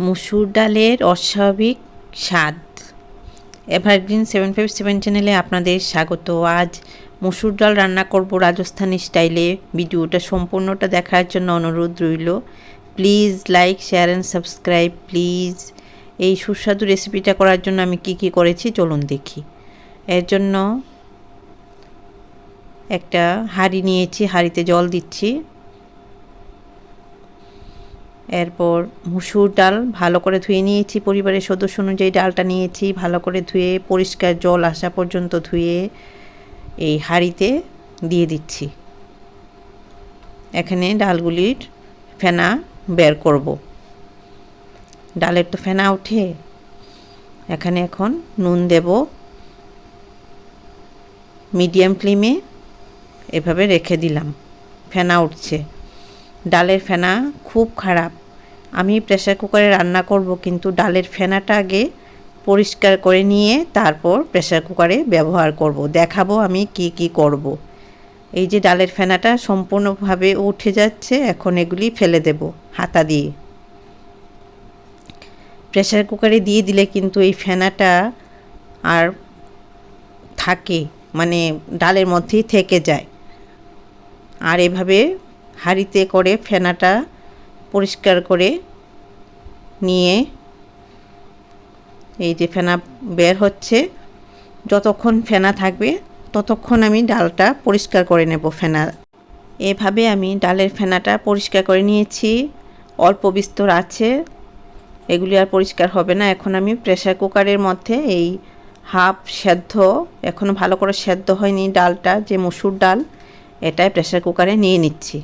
মুসুর ডালের অস্বাভাবিক স্বাদ। এভারগ্রিন সেভেন ফাইভ সেভেন চ্যানেলে আপনাদের স্বাগত। আজ মুসুর ডাল রান্না করব রাজস্থানি স্টাইলে। ভিডিওটা সম্পূর্ণটা দেখার জন্য অনুরোধ রইল। Please like, share and subscribe, please. এই সুস্বাদু রেসিপিটা করার জন্য আমি কি কি করেছি চলুন দেখি। এর জন্য একটা হাঁড়ি নিয়েছি, হাঁড়িতে জল দিচ্ছি। এরপর মুসুর ডাল ভালো করে ধুয়ে নিয়েছি, পরিবারের সদস্য অনুযায়ী ডালটা নিয়েছি, ভালো করে ধুয়ে পরিষ্কার জল আসা পর্যন্ত ধুয়ে এই হাঁড়িতে দিয়ে দিচ্ছি। এখানে ডালগুলির ফেনা বের করব। ডালের তো ফেনা ওঠে। এখানে এখন নুন দেব। মিডিয়াম ফ্লেমে এভাবে রেখে দিলাম। ফেনা উঠছে। ডালের ফেনা খুব খারাপ। আমি প্রেসার কুকারে রান্না করব, কিন্তু ডালের ফেনাটা আগে পরিষ্কার করে নিয়ে তারপর প্রেসার কুকারে ব্যবহার করব। দেখাবো আমি কি কি করব। এই যে ডালের ফেনাটা সম্পূর্ণভাবে উঠে যাচ্ছে, এখন এগুলি ফেলে দেব হাতা দিয়ে। প্রেসার কুকারে দিয়ে দিলে কিন্তু এই ফেনাটা আর থাকে মানে ডালের মধ্যেই থেকে যায়। আর এভাবে হাঁড়িতে করে ফেনাটা পরিষ্কার করে নিয়ে এই যে ফেনা বের হচ্ছে, যতক্ষণ ফেনা থাকবে, ততক্ষণ আমি ডালটা পরিষ্কার করে নেব ফেনা। এভাবে আমি ডালের ফেনাটা পরিষ্কার করে নিয়েছি। অল্প বিস্তর আছে, এগুলি আর পরিষ্কার হবে না। এখন আমি প্রেসার কুকারের মধ্যে এই হাফ সেদ্ধ এখনও ভালো করে সেদ্ধ হয়নি ডালটা, যে মসুর ডাল, এটাই প্রেসার কুকারে নিয়ে নিচ্ছি।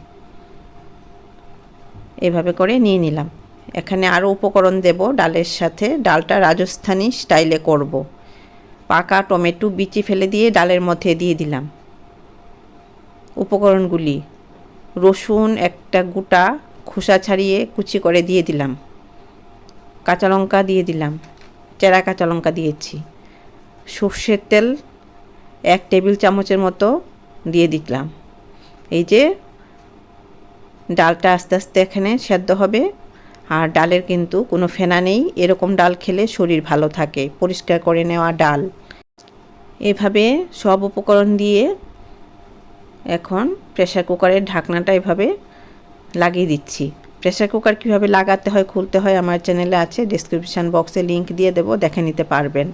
এভাবে করে নিয়ে নিলাম। এখানে আরও উপকরণ দেব, ডালের সাথে। ডালটা রাজস্থানি স্টাইলে করব। পাকা টমেটো বিচি ফেলে দিয়ে ডালের মধ্যে দিয়ে দিলাম। উপকরণগুলি, রসুন একটা গোটা খোসা ছাড়িয়ে কুচি করে দিয়ে দিলাম। কাঁচা লঙ্কা দিয়ে দিলাম। চেরা কাঁচা লঙ্কা দিয়েছি। সর্ষের তেল এক টেবিল চামচের মতো দিয়ে দিলাম। এই যে ডালটা আস্তে আস্তে এখানে সেদ্ধ হবে। আর ডালের কিন্তু কোনো ফেনা নেই। এরকম ডাল খেলে শরীর ভালো থাকে। পরিষ্কার করে নেওয়া ডাল। এভাবে সব উপকরণ দিয়ে এখন প্রেশার কুকারের ঢাকনাটা এভাবে লাগিয়ে দিচ্ছি। প্রেশার কুকার কীভাবে লাগাতে হয়, খুলতে হয় আমার চ্যানেলে আছে। ডিসক্রিপশান বক্সে লিংক দিয়ে দেবো, দেখে নিতে পারবেন।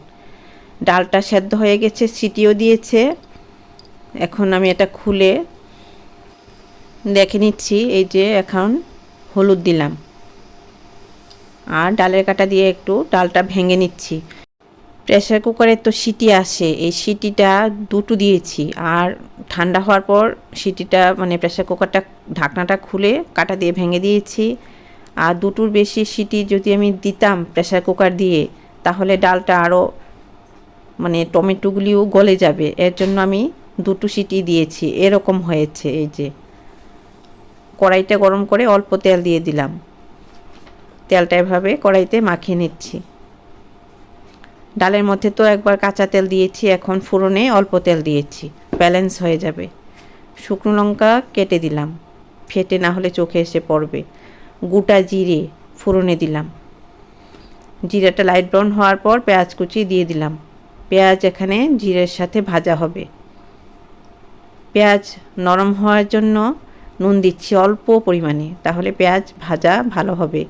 ডালটা সেদ্ধ হয়ে গেছে, সিটিও দিয়েছে। এখন আমি এটা খুলে দেখে নিচ্ছি, এই যে এখন হলুদ দিলাম। আর ডালের কাটা দিয়ে একটু ডালটা ভেঙে নিচ্ছি। প্রেসার কুকারে তো সিটি আসে, এই সিটিটা দুটো দিয়েছি। আর ঠান্ডা হওয়ার পর সিটিটা মানে প্রেসার কুকারটা, ঢাকনাটা খুলে কাটা দিয়ে ভেঙে দিয়েছি। আর দুটোর বেশি সিটি যদি আমি দিতাম প্রেসার কুকার দিয়ে, তাহলে ডালটা আরও মানে টমেটোগুলিও গলে যাবে। এর জন্য আমি দুটো সিটি দিয়েছি। এরকম হয়েছে, এই যে। কড়াইটা গরম করে অল্প তেল দিয়ে দিলাম। তেলটা এভাবে কড়াইতে মাখিয়ে নিচ্ছি। ডালের মধ্যে তো একবার কাঁচা তেল দিয়েছি, এখন ফুরনে অল্প তেল দিয়েছি, ব্যালেন্স হয়ে যাবে। শুকনো লঙ্কা কেটে দিলাম, ফেটে না হলে চোখে এসে পড়বে। গোটা জিরে ফুরনে দিলাম। জিরাটা লাইট ব্রাউন হওয়ার পর পেঁয়াজ কুচি দিয়ে দিলাম। পেঁয়াজ এখানে জিরের সাথে ভাজা হবে। পেঁয়াজ নরম হওয়ার জন্য নুন দিচ্ছি অল্প পরিমাণে, তাহলে পেঁয়াজ ভাজা ভালো হবে।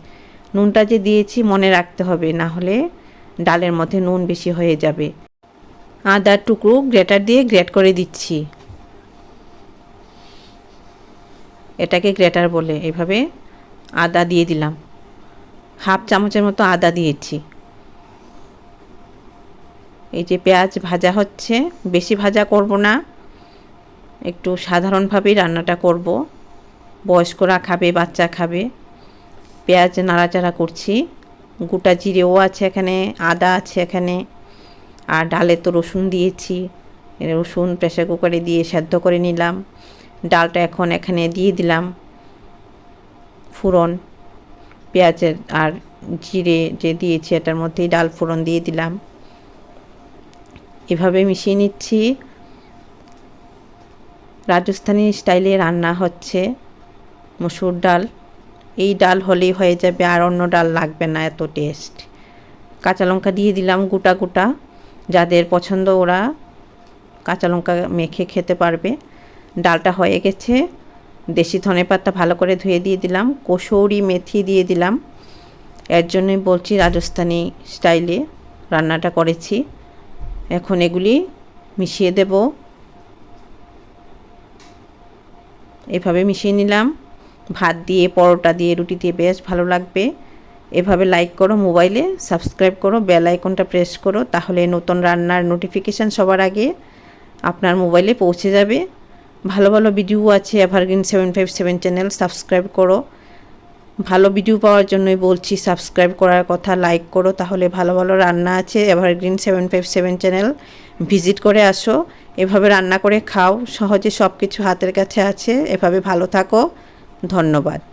নুনটা যে দিয়েছি মনে রাখতে হবে, না হলে ডালের মধ্যে নুন বেশি হয়ে যাবে। আদার টুকরো গ্রেটার দিয়ে গ্রেট করে দিচ্ছি। এটাকে গ্রেটার বলে এভাবে আদা দিয়ে দিলাম। হাফ চামচের মতো আদা দিয়েছি। এই যে পেঁয়াজ ভাজা হচ্ছে, বেশি ভাজা করব না, একটু সাধারণভাবেই রান্নাটা করব। বয়স্করা খাবে, বাচ্চা খাবে। পেঁয়াজ নাড়াচাড়া করছি। গোটা জিরেও আছে এখানে, আদা আছে এখানে। আর ডালে তো রসুন দিয়েছি। রসুন প্রেসার কুকারে দিয়ে সেদ্ধ করে নিলাম। ডালটা এখন এখানে দিয়ে দিলাম। ফুরন পেঁয়াজের আর জিরে যে দিয়েছি এটার মধ্যেই ডাল ফোড়ন দিয়ে দিলাম। এভাবে মিশিয়ে নিচ্ছি। রাজস্থানি স্টাইলে রান্না হচ্ছে। মসুর ডাল। এই ডাল হলেই হয়ে যাবে আর অন্য ডাল লাগবে না এত টেস্ট কাঁচা লঙ্কা দিয়ে দিলাম গোটা গোটা। যাদের পছন্দ ওরা কাঁচা লঙ্কা মেখে খেতে পারবে। ডালটা হয়ে গেছে। দেশি ধনে পাতা ভালো করে ধুয়ে দিয়ে দিলাম। কসৌরি মেথি দিয়ে দিলাম। এর জন্যই বলছি রাজস্থানি স্টাইলে রান্নাটা করেছি। এখন এগুলি মিশিয়ে দেব। এভাবে মিশিয়ে নিলাম। ভাত দিয়ে, পরোটা দিয়ে, রুটি দিয়ে, বেশ ভালো লাগবে। এভাবে লাইক করো মোবাইলে সাবস্ক্রাইব করো বেল আইকনটা প্রেস করো, তাহলে নতুন রান্নার নোটিফিকেশান সবার আগে আপনার মোবাইলে পৌঁছে যাবে। ভালো ভালো ভিডিও আছে evergreen seven five seven channel subscribe করো। ভালো ভিডিও পাওয়ার জন্যই বলছি সাবস্ক্রাইব করার কথা লাইক করো, তাহলে ভালো ভালো রান্না আছে evergreen seven five seven channel visit করে আসো। এভাবে রান্না করে খাও, সহজে সব কিছু হাতের কাছে আছে, এভাবে ভালো থাকো। ধন্যবাদ।